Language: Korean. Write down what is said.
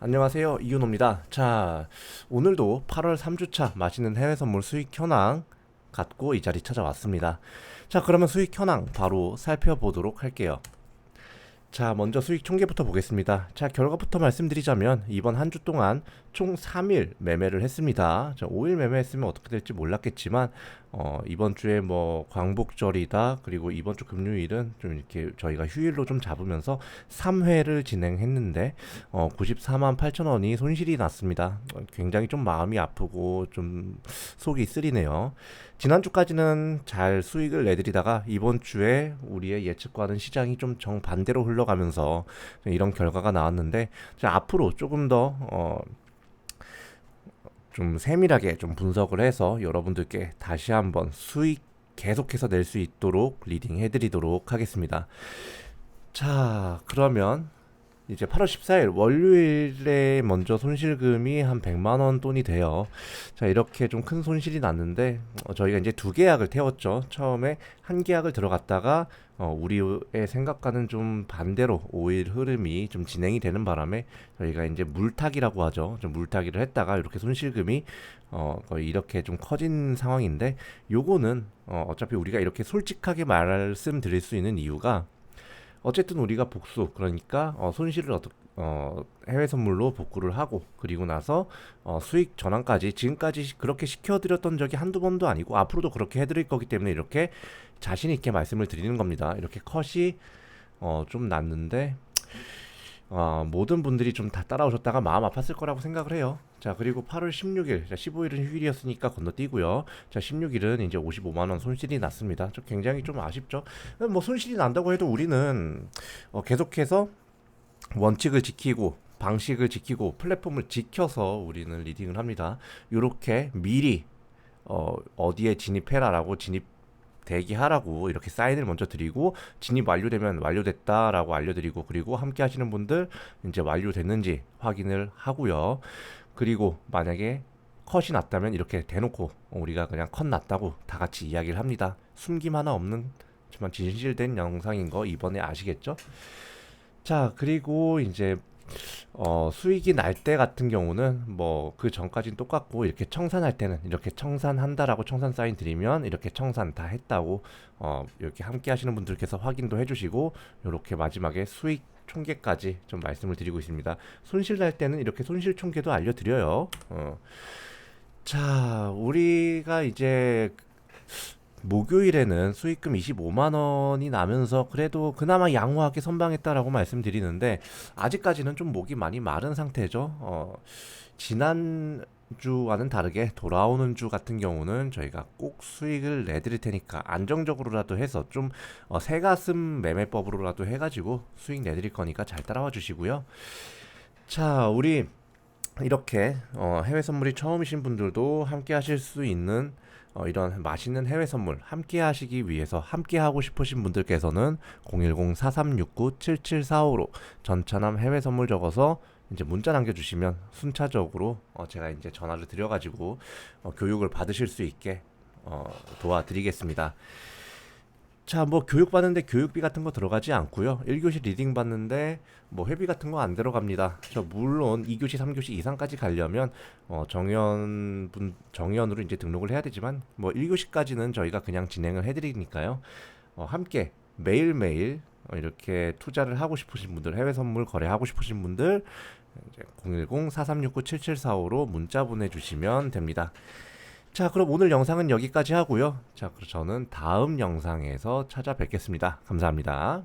안녕하세요. 이윤호입니다. 자, 오늘도 8월 3주차 맛있는 해외 선물 수익 현황 갖고 이 자리 찾아왔습니다. 자, 그러면 수익 현황 바로 살펴보도록 할게요. 자, 먼저 수익 총계부터 보겠습니다. 자, 결과부터 말씀드리자면 이번 한 주 동안 총 3일 매매를 했습니다. 자, 5일 매매했으면 어떻게 될지 몰랐겠지만 어, 이번 주에 뭐 광복절이다 그리고 이번 주 금요일은 좀 이렇게 저희가 휴일로 좀 잡으면서 3회를 진행했는데 어, 94만 8천 원이 손실이 났습니다. 어, 굉장히 좀 마음이 아프고 좀 속이 쓰리네요. 지난주까지는 잘 수익을 내드리다가 이번 주에 우리의 예측과는 시장이 좀 정반대로 흘러가면서 이런 결과가 나왔는데 자, 앞으로 조금 더 어, 좀 세밀하게 좀 분석을 해서 여러분들께 다시 한번 수익 계속해서 낼 수 있도록 리딩 해드리도록 하겠습니다. 자, 그러면 이제 8월 14일 월요일에 먼저 손실금이 한 100만 원 돈이 돼요. 자, 이렇게 좀 큰 손실이 났는데 어, 저희가 이제 두 계약을 태웠죠. 처음에 한 계약을 들어갔다가 어, 우리의 생각과는 좀 반대로 오일 흐름이 좀 진행이 되는 바람에 저희가 이제 물타기라고 하죠. 좀 물타기를 했다가 이렇게 손실금이 어, 이렇게 좀 커진 상황인데 요거는 어, 어차피 우리가 이렇게 솔직하게 말씀드릴 수 있는 이유가 어쨌든 우리가 복수 그러니까 어, 손실을 어떻 어, 해외 선물로 복구를 하고 그리고 나서 어, 수익 전환까지 지금까지 그렇게 시켜드렸던 적이 한두 번도 아니고 앞으로도 그렇게 해드릴 거기 때문에 이렇게 자신 있게 말씀을 드리는 겁니다. 이렇게 컷이 어, 좀 났는데 어, 모든 분들이 좀 다 따라오셨다가 마음 아팠을 거라고 생각을 해요. 자, 그리고 8월 16일, 자, 15일은 휴일이었으니까 건너뛰고요. 자, 16일은 이제 55만 원 손실이 났습니다. 좀 굉장히 좀 아쉽죠. 뭐 손실이 난다고 해도 우리는 어, 계속해서 원칙을 지키고 방식을 지키고 플랫폼을 지켜서 우리는 리딩을 합니다. 이렇게 미리 어, 어디에 진입해라라고 진입 대기하라고 이렇게 사인을 먼저 드리고 진입 완료되면 완료됐다라고 알려드리고 그리고 함께 하시는 분들 이제 완료됐는지 확인을 하고요. 그리고 만약에 컷이 났다면 이렇게 대놓고 우리가 그냥 컷 났다고 다 같이 이야기를 합니다. 숨김 하나 없는 정말 진실된 영상인 거 이번에 아시겠죠? 자, 그리고 이제 어, 수익이 날 때 같은 경우는 뭐 그 전까지는 똑같고 이렇게 청산할 때는 이렇게 청산한다라고 청산 사인 드리면 이렇게 청산 다 했다고 어, 이렇게 함께 하시는 분들께서 확인도 해주시고 이렇게 마지막에 수익 총계까지 좀 말씀을 드리고 있습니다. 손실 날 때는 이렇게 손실 총계도 알려드려요. 어. 자, 우리가 이제 목요일에는 수익금 25만 원이 나면서 그래도 그나마 양호하게 선방했다라고 말씀드리는데 아직까지는 좀 목이 많이 마른 상태죠. 어, 지난 주와는 다르게 돌아오는 주 같은 경우는 저희가 꼭 수익을 내드릴 테니까 안정적으로라도 해서 좀 어, 새가슴 매매법으로라도 해가지고 수익 내드릴 거니까 잘 따라와 주시고요. 자, 우리 이렇게 어, 해외 선물이 처음이신 분들도 함께 하실 수 있는 어, 이런 맛있는 해외 선물 함께 하시기 위해서 함께 하고 싶으신 분들께서는 010-4369-7745로 전차남 해외 선물 적어서 이제 문자 남겨주시면 순차적으로 어, 제가 이제 전화를 드려가지고 어, 교육을 받으실 수 있게 어, 도와드리겠습니다. 자, 뭐 교육 받는데 교육비 같은 거 들어가지 않고요. 1교시 리딩 받는데 뭐 회비 같은 거 안 들어갑니다. 저 물론 2교시, 3교시 이상까지 가려면 어 정연 분 정연으로 이제 등록을 해야 되지만 뭐 1교시까지는 저희가 그냥 진행을 해 드리니까요. 어 함께 매일매일 어 이렇게 투자를 하고 싶으신 분들, 해외 선물 거래하고 싶으신 분들 이제 010-4369-7745로 문자 보내 주시면 됩니다. 자, 그럼 오늘 영상은 여기까지 하고요. 자, 그럼 저는 다음 영상에서 찾아뵙겠습니다. 감사합니다.